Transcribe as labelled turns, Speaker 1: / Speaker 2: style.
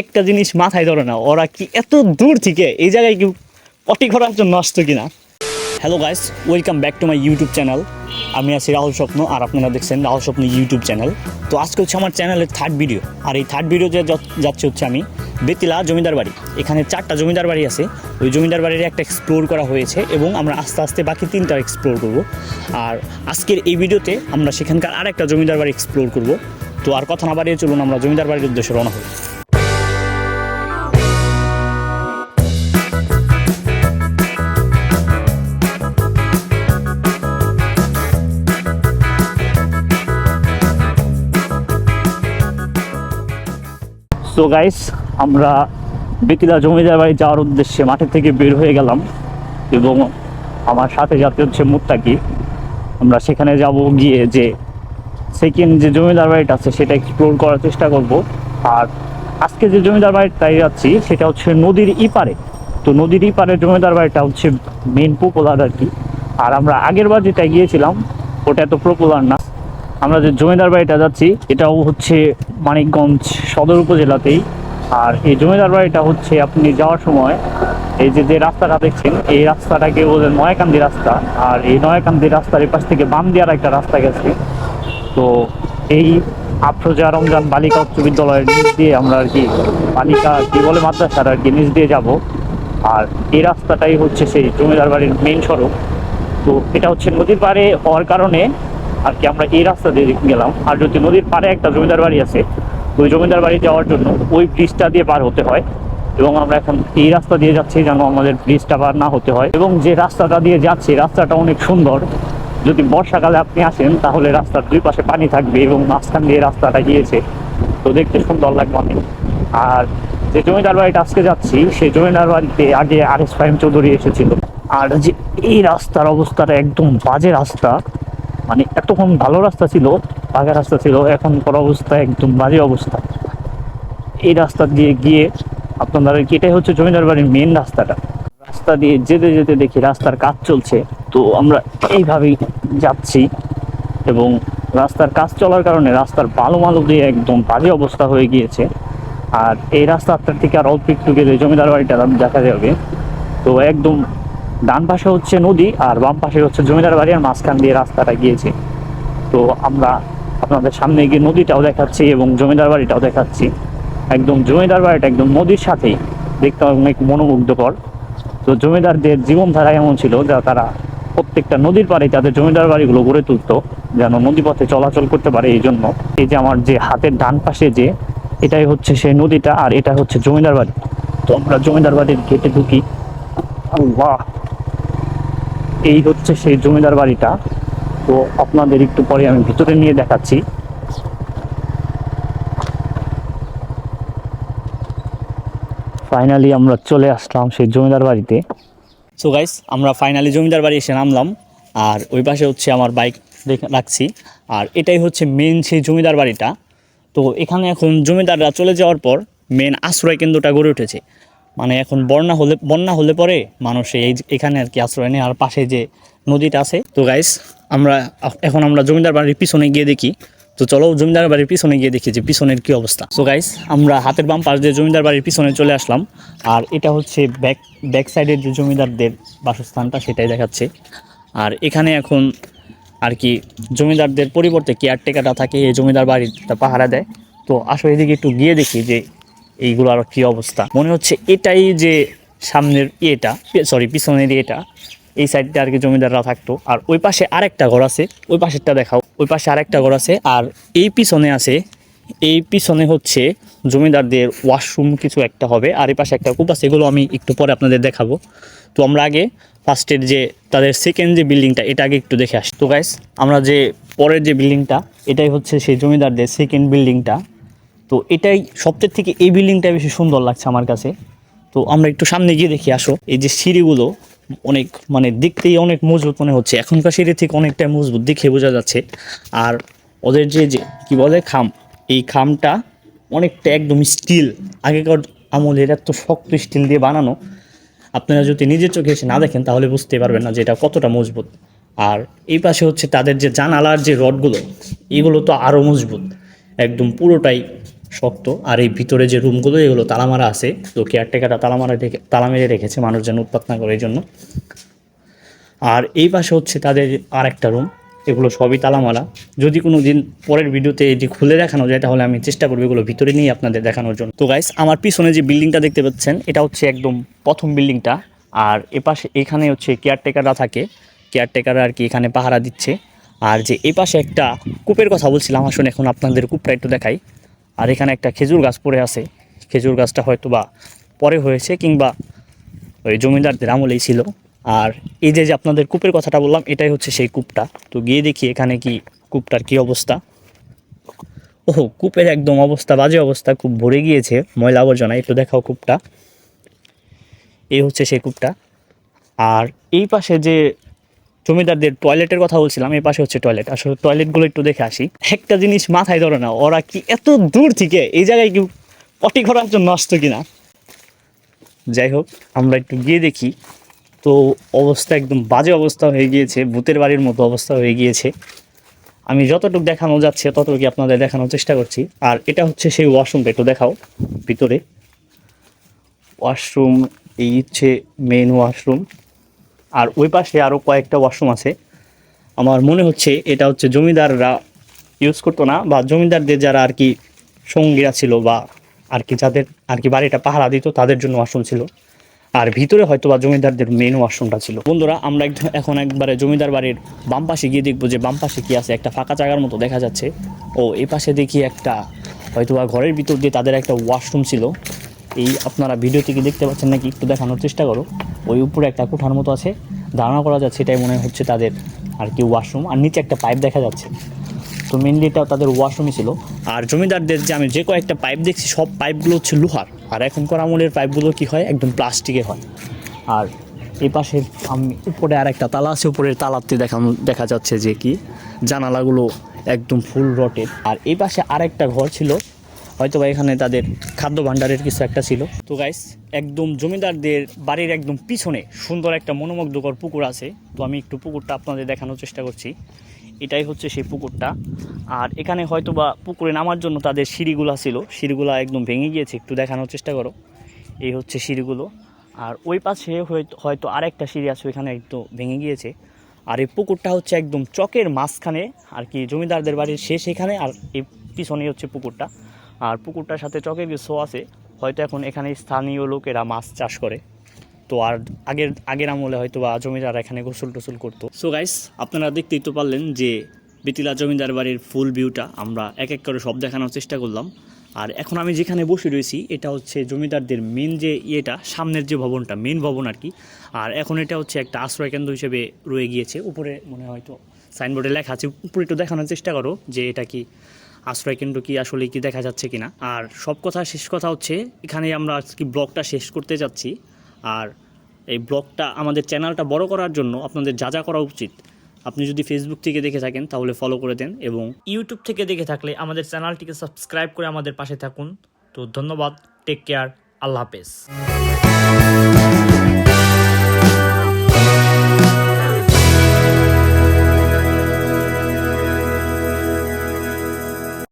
Speaker 1: একটা জিনিস মাথায় ধরে না ওরা কি এত দূর থেকে এই জায়গায় কি পটি করার জন্য আসতো কিনা? Hello guys welcome back to my YouTube channel আমি আছি রাহুল স্বপ্ন আর আপনারা দেখছেন রাহুল স্বপ্ন ইউটিউব চ্যানেল তো আজকে হচ্ছে আমার চ্যানেলের থার্ড ভিডিও আর এই থার্ড ভিডিও যে যাচ্ছে হচ্ছে আমি বেতিলা জমিদার বাড়ি। এখানে চারটা জমিদার বাড়ি আছে। ওই জমিদার বাড়ির একটা এক্সপ্লোর করা হয়েছে এবং আমরা আস্তে আস্তে বাকি তিনটা এক্সপ্লোর করব। আর আজকের এই ভিডিওতে আমরা সেখানকার আরেকটা জমিদার বাড়ি এক্সপ্লোর করব। তো আর কথা না বাড়িয়ে চলুন, আমরা জমিদার বাড়ির উদ্দেশ্যে রওনা হই। সো গাইস আমরা বেতিলা জমিদার বাড়ি যাওয়ার উদ্দেশ্যে মাঠের থেকে বের হয়ে গেলাম এবং আমার সাথে যাতে হচ্ছে মুত্তাকি। আমরা সেখানে যাব গিয়ে যে সেকেন্ড যে জমিদার বাড়িটা আছে সেটা এক্সপ্লোর করার চেষ্টা করব। আর আজকে যে জমিদার বাড়িটায় যাচ্ছি সেটা হচ্ছে নদীর ইপারে। তো নদীর ইপারে জমিদার বাড়িটা হচ্ছে মেন পপুলার আর কি। আর আমরা আগের বার যেটা গিয়েছিলাম, ওটা এত পপুলার না। আমরা যে জমিদার বাড়িটা যাচ্ছি, এটাও হচ্ছে মানিকগঞ্জ সদর উপজেলাতেই। আর এই জমিদার বাড়িটা হচ্ছে আপনি যাওয়ার সময়, এই যে যে রাস্তাটা দেখছেন, এই রাস্তাটাকে বলে নয়াকান্দি রাস্তা। আর এই নয়াকান্দি রাস্তার এই পাশ থেকে বাম দেওয়ার একটা রাস্তা গেছে। তো এই আফরোজা রমজান বালিকা উচ্চ বিদ্যালয়ের নিচ দিয়ে আমরা আর কি বালিকা কি বলে মাদ্রাসার আর কি নিচ দিয়ে যাব। আর এই রাস্তাটাই হচ্ছে সেই জমিদার বাড়ির মেইন সড়ক। তো এটা হচ্ছে নদীর পাড়ে হওয়ার কারণে আর কি আমরা এই রাস্তা দিয়ে গেলাম। আর যদি নদীর পাড়ে একটা জমিদার বাড়ি আছে, ওই জমিদার বাড়ি যাওয়ার জন্য ওই ব্রিজটা দিয়ে পার হতে হয় এবং আমরা এখন এই রাস্তা দিয়ে যাচ্ছি যেন আমাদের ব্রিজটা পার না হতে হয় এবং যে রাস্তাটা দিয়ে যাচ্ছি, রাস্তাটা অনেক সুন্দর। যদি বর্ষাকালে আপনি আসেন, তাহলে রাস্তার দুই পাশে পানি থাকবে এবং মাঝখান দিয়ে রাস্তাটা গিয়েছে। তো দেখতে সুন্দর লাগবে অনেক। আর যে জমিদার বাড়িটা আজকে যাচ্ছি, সেই জমিদার বাড়িতে আগে আর এস ফাইম চৌধুরী এসেছিল। আর যে এই রাস্তার অবস্থাটা একদম বাজে রাস্তা মানে এতক্ষণ ভালো রাস্তা ছিল পাকা রাস্তা ছিল, এখন পর অবস্থা, একদম বাজে অবস্থা। এই রাস্তা দিয়ে গিয়ে আপনাদের এটাই হচ্ছে জমিদার বাড়ির মেন রাস্তাটা। রাস্তা দিয়ে যেতে যেতে দেখি রাস্তার কাজ চলছে, তো আমরা এইভাবেই যাচ্ছি এবং রাস্তার কাজ চলার কারণে রাস্তার বালু মালু দিয়ে একদম বাজে অবস্থা হয়ে গিয়েছে। আর এই রাস্তাটার থেকে আর অল্প একটু গেলে জমিদার বাড়িটা দেখা যাবে। তো একদম ডান পাশে হচ্ছে নদী আর বাম পাশে হচ্ছে জমিদার বাড়ি, আর মাঝখান দিয়ে রাস্তাটা গিয়েছে। তো আমরা আপনাদের সামনে গিয়ে নদীটাও দেখাচ্ছি এবং জমিদার বাড়িটাও দেখাচ্ছি। একদম জমিদার বাড়িটা একদম নদীর সাথেই। দেখতে অনেক মনোমুগ্ধকর। তো জমিদারদের জীবনধারা এমন ছিল যা তারা প্রত্যেকটা নদীর পাড়ে তাদের জমিদার বাড়িগুলো গড়ে তুলতো, যেন নদীপথে চলাচল করতে পারে এই জন্য। এই যে আমার যে হাতের ডান পাশে যে, এটাই হচ্ছে সেই নদীটা আর এটা হচ্ছে জমিদার বাড়ি। তো আমরা জমিদার বাড়ির গেটে ঢুকি। আল্লাহ! এই হচ্ছে সেই জমিদার বাড়িটা। তো আপনাদের একটু পরে আমি ভিতরে নিয়ে দেখাচ্ছি। ফাইনালি আমরা চলে আসলাম সেই জমিদার বাড়িতে। সো গাইস আমরা ফাইনালি জমিদার বাড়ি এসে নামলাম। আর ওই পাশে হচ্ছে আমার বাইক রাখছি। আর এটাই হচ্ছে মেন সেই জমিদার বাড়িটা। তো এখানে এখন জমিদাররা চলে যাওয়ার পর মেন আশ্রয় কেন্দ্রটা গড়ে উঠেছে। মানে এখন বন্যা হলে বন্যা হলে পরে মানুষ এই এখানে আর কি আশ্রয় নেয়, আর পাশে যে নদীটা আছে। তো গাইস আমরা এখন আমরা জমিদার বাড়ির পিছনে গিয়ে দেখি। তো চলো জমিদার বাড়ির পিছনে গিয়ে দেখি যে পিছনের কি অবস্থা। তো গাইস আমরা হাতের বাম পাশ দিয়ে জমিদার বাড়ির পিছনে চলে আসলাম। আর এটা হচ্ছে ব্যাক ব্যাক সাইডের যে জমিদারদের বাসস্থানটা, সেটাই দেখাচ্ছে। আর এখানে এখন আর কি জমিদারদের পরিবর্তে কেয়ারটেকারটা থাকে, এই জমিদার বাড়িটা পাহারা দেয়। তো আসলে এদিকে একটু গিয়ে দেখি যে এইগুলো আর কি অবস্থা? মনে হচ্ছে এটাই যে সামনের ইয়েটা সরি পিছনের ইয়েটা। এই সাইডটা আর কি জমিদাররা থাকতো। আর ওই পাশে আরেকটা ঘর আছে, ওই পাশেরটা দেখাও। ওই পাশে আরেকটা ঘর আছে, আর এই পিছনে আছে, এই পিছনে হচ্ছে জমিদারদের ওয়াশরুম কিছু একটা হবে। আর এই পাশে একটা কূপ আছে, এগুলো আমি একটু পরে আপনাদের দেখাবো। তো আমরা আগে ফার্স্টের যে তাদের সেকেন্ড যে বিল্ডিংটা এটা আগে একটু দেখে আসি। তো গাইস আমরা যে পরের যে বিল্ডিংটা এটাই হচ্ছে সেই জমিদারদের সেকেন্ড বিল্ডিংটা তো এটাই সবচেয়ে থেকে এই বিল্ডিংটা বেশি সুন্দর লাগছে আমার কাছে। তো আমরা একটু সামনে গিয়ে দেখি, আসো। এই যে সিঁড়িগুলো অনেক মানে দেখতেই অনেক মজবুত মনে হচ্ছে। এখনকার সিঁড়ি থেকে অনেকটাই মজবুত, দেখে বোঝা যাচ্ছে। আর ওদের যে যে, কী বলে খাম? এই খামটা অনেকটা একদম স্টিল। আগেকার আমলের এত শক্ত স্টিল দিয়ে বানানো। আপনারা যদি নিজের চোখে এসে না দেখেন, তাহলে বুঝতে পারবেন না যে এটা কতটা মজবুত। আর এই পাশে হচ্ছে তাদের যে জানালার যে রডগুলো, এগুলো তো আরও মজবুত। একদম পুরোটাই শক্ত। আর এই ভিতরে যে রুমগুলো, এগুলো তালামারা আছে। তো কেয়ারটেকাররা তালা মারা রেখে তালা মেরে রেখেছে মানুষ যেন উৎপাত না করে এই জন্য আর এই পাশে হচ্ছে তাদের আর একটা রুম। এগুলো সবই তালামারা। যদি কোনো দিন পরের ভিডিওতে এটি খুলে দেখানো যায়, তাহলে আমি চেষ্টা করব এগুলো ভিতরে নিয়ে আপনাদের দেখানোর জন্য। তো গাইস আমার পিছনে যে বিল্ডিংটা দেখতে পাচ্ছেন, এটা হচ্ছে একদম প্রথম বিল্ডিংটা। আর এপাশে এখানে হচ্ছে কেয়ারটেকাররা থাকে। কেয়ারটেকাররা আর কি এখানে পাহারা দিচ্ছে। আর যে এই পাশে একটা কূপের কথা বলছিলাম আসলে এখন আপনাদের কূপটা একটু দেখাই। আর এখানে একটা খেজুর গাছ পড়ে আছে। খেজুর গাছটা হয়তো বা পরে হয়েছে কিংবা ওই জমিদারদের আমলেই ছিল। আর এই যে যে আপনাদের কূপের কথাটা বললাম, এটাই হচ্ছে সেই কূপটা। তো গিয়ে দেখি এখানে কি কূপটার কি অবস্থা। ওহো, কূপের একদম অবস্থা, বাজে অবস্থা খুব ভরে গিয়েছে, ময়লা আবর্জনা একটু দেখাও কূপটা। এই হচ্ছে সেই কূপটা। আর এই পাশে যে জমিদারদের টয়লেটের কথা বলছিলাম, এই পাশে হচ্ছে টয়লেট আসলে টয়লেটগুলো একটু দেখে আসি। একটা জিনিস মাথায় ধরে না ওরা কি এত দূর থেকে, এই জায়গায় কি পটি করার জন্য আসতো কিনা? যাই হোক, আমরা একটু গিয়ে দেখি। তো অবস্থা একদম বাজে অবস্থা হয়ে গিয়েছে, ভূতের বাড়ির মতো অবস্থা হয়ে গিয়েছে। আমি যতটুকু দেখানো যাচ্ছে, ততটুকু আপনাদের দেখানোর চেষ্টা করছি। আর এটা হচ্ছে সেই ওয়াশরুমটা একটু দেখাও ভিতরে। ওয়াশরুম এই হচ্ছে মেন ওয়াশরুম আর ওই পাশে আরও কয়েকটা ওয়াশরুম আছে। আমার মনে হচ্ছে এটা হচ্ছে জমিদাররা ইউজ করতো না বা জমিদারদের যারা আর কি সঙ্গীরা ছিল বা আর কি যাদের আর কি বাড়িটা পাহারা দিত, তাদের জন্য ওয়াশরুম ছিল। আর ভিতরে হয়তো বা জমিদারদের মেন ওয়াশরুমটা ছিল। বন্ধুরা, আমরা একদম এখন একবারে জমিদার বাড়ির বাম পাশে গিয়ে দেখব যে বাম পাশে কি আছে। একটা ফাঁকা জায়গার মতো দেখা যাচ্ছে। ও এই পাশে দেখি একটা হয়তো বা ঘরের ভিতর দিয়ে তাদের একটা ওয়াশরুম ছিল। এই আপনারা ভিডিও থেকে দেখতে পাচ্ছেন নাকি? একটু দেখানোর চেষ্টা করো। ওই উপরে একটা কোঠার মতো আছে। ধারণা করা যাচ্ছে, এটাই মনে হচ্ছে তাদের আর কি ওয়াশরুম আর নিচে একটা পাইপ দেখা যাচ্ছে। তো মেনলি এটা তাদের ওয়াশরুমই ছিল। আর জমিদারদের যে আমি যে কয়েকটা পাইপ দেখছি, সব পাইপগুলো হচ্ছে লোহার। আর এখনকার আমলের পাইপগুলো কি হয়? একদম প্লাস্টিকের হয়। আর এই পাশে আমি উপরে আর একটা তালা আছে, উপরের তালাতে দেখানো, দেখা যাচ্ছে যে কি? জানালাগুলো একদম ফুল রটের আর এই পাশে আরেকটা ঘর ছিল। হয়তো বা এখানে তাদের খাদ্য ভাণ্ডারের কিছু একটা ছিল। তো গাইস একদম জমিদারদের বাড়ির একদম পিছনে সুন্দর একটা মনোমুগ্ধকর পুকুর আছে। তো আমি একটু পুকুরটা আপনাদের দেখানোর চেষ্টা করছি। এটাই হচ্ছে সেই পুকুরটা। আর এখানে হয়তো বা পুকুরে নামার জন্য তাদের সিঁড়িগুলা ছিল। সিঁড়িগুলা একদম ভেঙে গিয়েছে, একটু দেখানোর চেষ্টা করো। এই হচ্ছে সিঁড়িগুলো। আর ওই পাশে হয়তো আরেকটা সিঁড়ি আছে, ওইখানে একটু ভেঙে গিয়েছে। আর এই পুকুরটা হচ্ছে একদম চকের মাঝখানে। আর কি জমিদারদের বাড়ির শেষ এখানে, আর এই পিছনেই হচ্ছে পুকুরটা। আর পুকুরটার সাথে চকের কিছু আছে, হয়তো এখন এখানে স্থানীয় লোকেরা মাছ চাষ করে। তো আর আগের আগের আমলে হয়তো বা জমিদার এখানে গোসল টোসল করতো। সো গাইস আপনারা দেখতেই তো পারলেন যে বেতিলা জমিদার বাড়ির ফুল ভিউটা আমরা এক এক করে সব দেখানোর চেষ্টা করলাম। আর এখন আমি যেখানে বসে রয়েছি, এটা হচ্ছে জমিদারদের মেন যে ইয়েটা, সামনের যে ভবনটা মেন ভবন আর কি। আর এখন এটা হচ্ছে একটা আশ্রয় কেন্দ্র হিসেবে রয়ে গিয়েছে। উপরে মনে হয়তো সাইনবোর্ডে লেখা আছে। উপরে একটু দেখানোর চেষ্টা করো যে এটা কি আশ্রয় কেন্দ্র কি আসলে কি দেখা যাচ্ছে কিনা? আর সব কথা, শেষ কথা হচ্ছে এখানে আমরা আজকে ব্লগটা শেষ করতে যাচ্ছি। আর এই ব্লগটা, আমাদের চ্যানেলটা বড় করার জন্য আপনাদের যা যা করা উচিত, আপনি যদি ফেসবুক থেকে দেখে থাকেন, তাহলে ফলো করে দেন এবং ইউটিউব থেকে দেখে থাকলে আমাদের চ্যানেলটিকে সাবস্ক্রাইব করে আমাদের পাশে থাকুন। তো ধন্যবাদ টেক কেয়ার আল্লাহ হাফেজ।